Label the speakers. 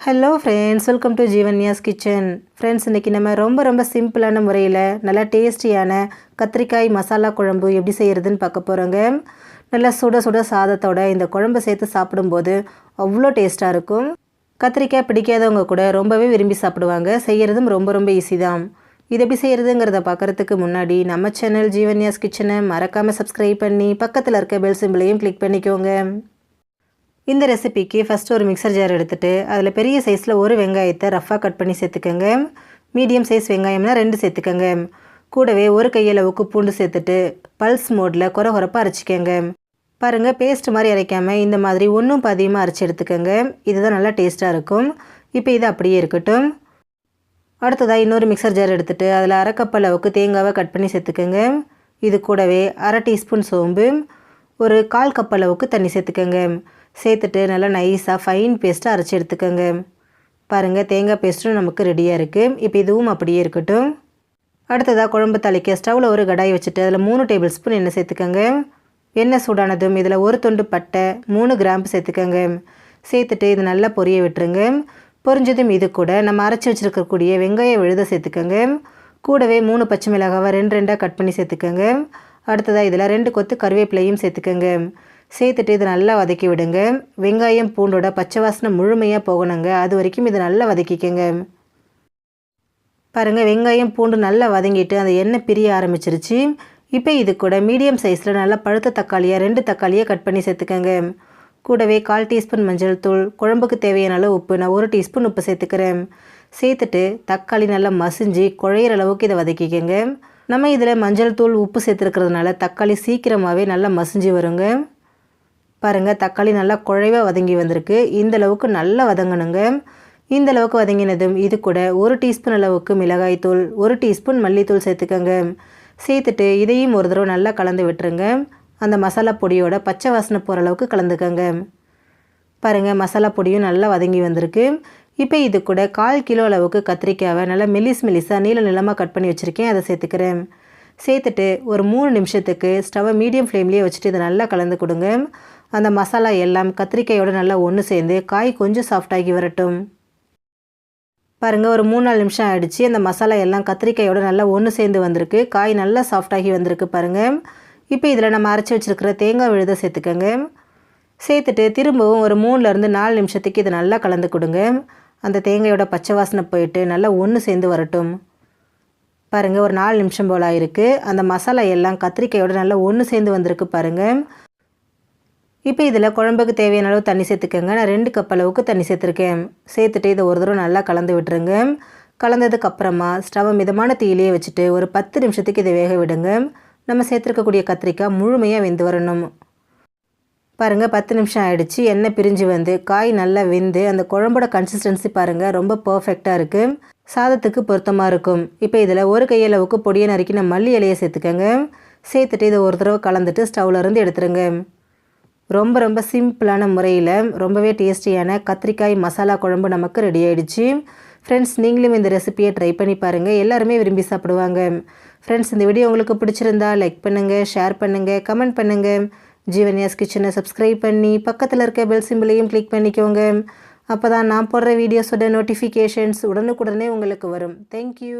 Speaker 1: Hello friends welcome to Jeevanya's kitchen friends இன்றைக்கி நம்ம ரொம்ப ரொம்ப சிம்பிளான முறையில் நல்லா டேஸ்டியான கத்திரிக்காய் மசாலா குழம்பு எப்படி செய்கிறதுன்னு பார்க்க போகிறோங்க நல்லா சுட சுட சாதத்தோட இந்த குழம்பு சேர்த்து சாப்பிடும்போது அவ்வளோ டேஸ்ட்டாக இருக்கும். கத்திரிக்காய் பிடிக்காதவங்க கூட ரொம்பவே விரும்பி சாப்பிடுவாங்க. செய்கிறதும் ரொம்ப ரொம்ப ஈஸி தான். இது எப்படி செய்கிறதுங்கிறத பார்க்குறதுக்கு முன்னாடி நம்ம சேனல் ஜீவன்யாஸ் கிச்சனை மறக்காமல் சப்ஸ்கிரைப் பண்ணி பக்கத்தில் இருக்க பெல் சிம்பிளையும் கிளிக் பண்ணிக்கோங்க. இந்த ரெசிபிக்கு ஃபஸ்ட்டு ஒரு மிக்சர் ஜார் எடுத்துகிட்டு அதில் பெரிய சைஸில் ஒரு வெங்காயத்தை ரஃப்பாக கட் பண்ணி சேர்த்துக்கோங்க. மீடியம் சைஸ் வெங்காயம்னா ரெண்டு சேர்த்துக்கோங்க. கூடவே ஒரு கையளவுக்கு பூண்டு சேர்த்துட்டு பல்ஸ் மோடில் குறை குறைப்பாக அரைச்சிக்கோங்க. பாருங்கள் பேஸ்ட் மாதிரி அரைக்காமல் இந்த மாதிரி ஒன்றும் பாதியமாக அரைச்சி எடுத்துக்கோங்க. இதுதான் நல்லா டேஸ்ட்டாக இருக்கும். இப்போ இது அப்படியே இருக்கட்டும். அடுத்ததாக இன்னொரு மிக்சர் ஜார் எடுத்துகிட்டு அதில் அரை அளவுக்கு தேங்காவை கட் பண்ணி சேர்த்துக்கோங்க. இது கூடவே அரை டீஸ்பூன் சோம்பு ஒரு கால் கப் அளவுக்கு தண்ணி சேர்த்துக்கோங்க. சேர்த்துட்டு நல்லா நைஸாக ஃபைன் பேஸ்ட்டாக அரைச்சி எடுத்துக்கோங்க. பாருங்கள் தேங்காய் பேஸ்ட்டும் நமக்கு ரெடியாக இருக்குது இப்போ இதுவும் அப்படியே இருக்கட்டும். அடுத்ததாக குழம்பு தலைக்க ஸ்டவ்வில் ஒரு கடாய் வச்சுட்டு அதில் மூணு டேபிள் ஸ்பூன் எண்ணெய் சேர்த்துக்கோங்க. எண்ணெய் சூடானதும் இதில் ஒரு துண்டு பட்டை மூணு கிராம்பு சேர்த்துக்கோங்க. சேர்த்துட்டு இது நல்லா பொரிய விட்டுருங்க. பொரிஞ்சதும் இது கூட நம்ம அரைச்சி வச்சுருக்கக்கூடிய வெங்காயம் விழுத சேர்த்துக்கோங்க. கூடவே மூணு பச்சை மிளகாவை ரெண்டு ரெண்டாக கட் பண்ணி சேர்த்துக்கோங்க. அடுத்ததாக இதில் ரெண்டு கொத்து கருவேப்பிலையும் சேர்த்துக்கோங்க. சேர்த்துட்டு இதை நல்லா வதக்கி விடுங்க. வெங்காயம் பூண்டோட பச்சை வாசனை முழுமையாக போகணுங்க. அது வரைக்கும் இதை நல்லா வதக்கிக்கோங்க. பாருங்கள் வெங்காயம் பூண்டு நல்லா வதங்கிட்டு அந்த எண்ணெய் பிரிய ஆரம்பிச்சிருச்சு. இப்போ இது கூட மீடியம் சைஸில் நல்லா பழுத்த தக்காளியாக ரெண்டு தக்காளியாக கட் பண்ணி சேர்த்துக்கோங்க. கூடவே கால் டீஸ்பூன் மஞ்சள் தூள் குழம்புக்கு தேவையான அளவு உப்பு நான் ஒரு டீஸ்பூன் உப்பு சேர்த்துக்கிறேன். சேர்த்துட்டு தக்காளி நல்லா மசிஞ்சு குழையிற அளவுக்கு இதை வதக்கிக்கோங்க. நம்ம இதில் மஞ்சள் தூள் உப்பு சேர்த்துருக்கிறதுனால தக்காளி சீக்கிரமாகவே நல்லா மசிஞ்சு வருங்க. பாருங்கள் தக்காளி நல்லா குழைவாக வதங்கி வந்திருக்கு. இந்த அளவுக்கு நல்லா வதங்கணுங்க. இந்த அளவுக்கு வதங்கினதும் இது கூட ஒரு டீஸ்பூன் அளவுக்கு மிளகாய்த்தூள் ஒரு டீஸ்பூன் மல்லித்தூள் சேர்த்துக்கோங்க. சேர்த்துட்டு இதையும் ஒரு தடவை நல்லா கலந்து விட்டுருங்க. அந்த மசாலா பொடியோட பச்சை வாசனை போகிற அளவுக்கு கலந்துக்கோங்க. பாருங்கள் மசாலா பொடியும் நல்லா வதங்கி வந்திருக்கு. இப்போ இது கூட கால் கிலோ அளவுக்கு கத்திரிக்காவை நல்லா மெலிஸ் மெலிஸாக நீள நிலமாக கட் பண்ணி வச்சுருக்கேன் அதை சேர்த்துக்கிறேன். சேர்த்துட்டு ஒரு மூணு நிமிஷத்துக்கு ஸ்டவ்வை மீடியம் ஃப்ளேம்லேயே வச்சுட்டு இதை நல்லா கலந்து கொடுங்க. அந்த மசாலா எல்லாம் கத்திரிக்காயோடு நல்லா ஒன்று சேர்ந்து காய் கொஞ்சம் சாஃப்டாகி வரட்டும். பாருங்கள் ஒரு மூணு நாலு நிமிஷம் ஆகிடுச்சு அந்த மசாலா எல்லாம் கத்திரிக்காயோடு நல்லா ஒன்று சேர்ந்து வந்திருக்கு. காய் நல்லா சாஃப்டாகி வந்திருக்கு பாருங்கள் இப்போ இதில் நம்ம அரைச்சி வச்சுருக்கிற தேங்காய் விழுத சேர்த்துக்கோங்க. சேர்த்துட்டு திரும்பவும் ஒரு மூணுலேருந்து நாலு நிமிஷத்துக்கு இதை நல்லா கலந்து கொடுங்க. அந்த தேங்காயோட பச்சை வாசனை போயிட்டு நல்லா ஒன்று சேர்ந்து வரட்டும். பாருங்கள் ஒரு நாலு நிமிஷம் போல் ஆயிருக்கு. அந்த மசாலா எல்லாம் கத்திரிக்காயோட நல்லா ஒன்று சேர்ந்து வந்திருக்கு பாருங்கள் இப்போ இதில் குழம்புக்கு தேவையான அளவு தண்ணி சேர்த்துக்கோங்க. நான் ரெண்டு கப் அளவுக்கு தண்ணி சேர்த்துருக்கேன். சேர்த்துட்டு இதை ஒரு தடவை நல்லா கலந்து விட்டுருங்க. கலந்ததுக்கப்புறமா ஸ்டவ் மிதமான தீயிலேயே வச்சுட்டு ஒரு பத்து நிமிஷத்துக்கு இதை வேக விடுங்க. நம்ம சேர்த்துருக்கக்கூடிய கத்திரிக்காய் முழுமையாக வெந்து வரணும். பாருங்கள் பத்து நிமிஷம் ஆகிடுச்சு எண்ணெய் பிரிஞ்சு வந்து காய் நல்லா வெந்து அந்த குழம்போட கன்சிஸ்டன்சி பாருங்கள் ரொம்ப பர்ஃபெக்டாக இருக்குது சாதத்துக்கு பொருத்தமாக இருக்கும். இப்போ இதில் ஒரு கையளவுக்கு பொடியை நறுக்கி நான் மல்லி இலையை சேர்த்துக்கோங்க. சேர்த்துட்டு இதை ஒரு தடவை கலந்துட்டு ஸ்டவ்லேருந்து எடுத்துருங்க. ரொம்ப ரொம்ப சிம்பிளான முறையில் ரொம்பவே டேஸ்டியான கத்திரிக்காய் மசாலா குழம்பு நமக்கு ரெடி ஆகிடுச்சு ஃப்ரெண்ட்ஸ் நீங்களும் இந்த ரெசிப்பியை ட்ரை பண்ணி பாருங்கள் எல்லாருமே விரும்பி சாப்பிடுவாங்க. ஃப்ரெண்ட்ஸ் இந்த வீடியோ உங்களுக்கு பிடிச்சிருந்தா லைக் பண்ணுங்கள் ஷேர் பண்ணுங்கள் கமெண்ட் பண்ணுங்கள் ஜீவன்யாஸ் கிச்சனை சப்ஸ்கிரைப் பண்ணி பக்கத்தில் இருக்க பெல் சிம்பிளையும் கிளிக் பண்ணிக்கோங்க. அப்போ தான் நான் போடுற வீடியோஸோட நோட்டிஃபிகேஷன்ஸ் உடனுக்குடனே உங்களுக்கு வரும். தேங்க்யூ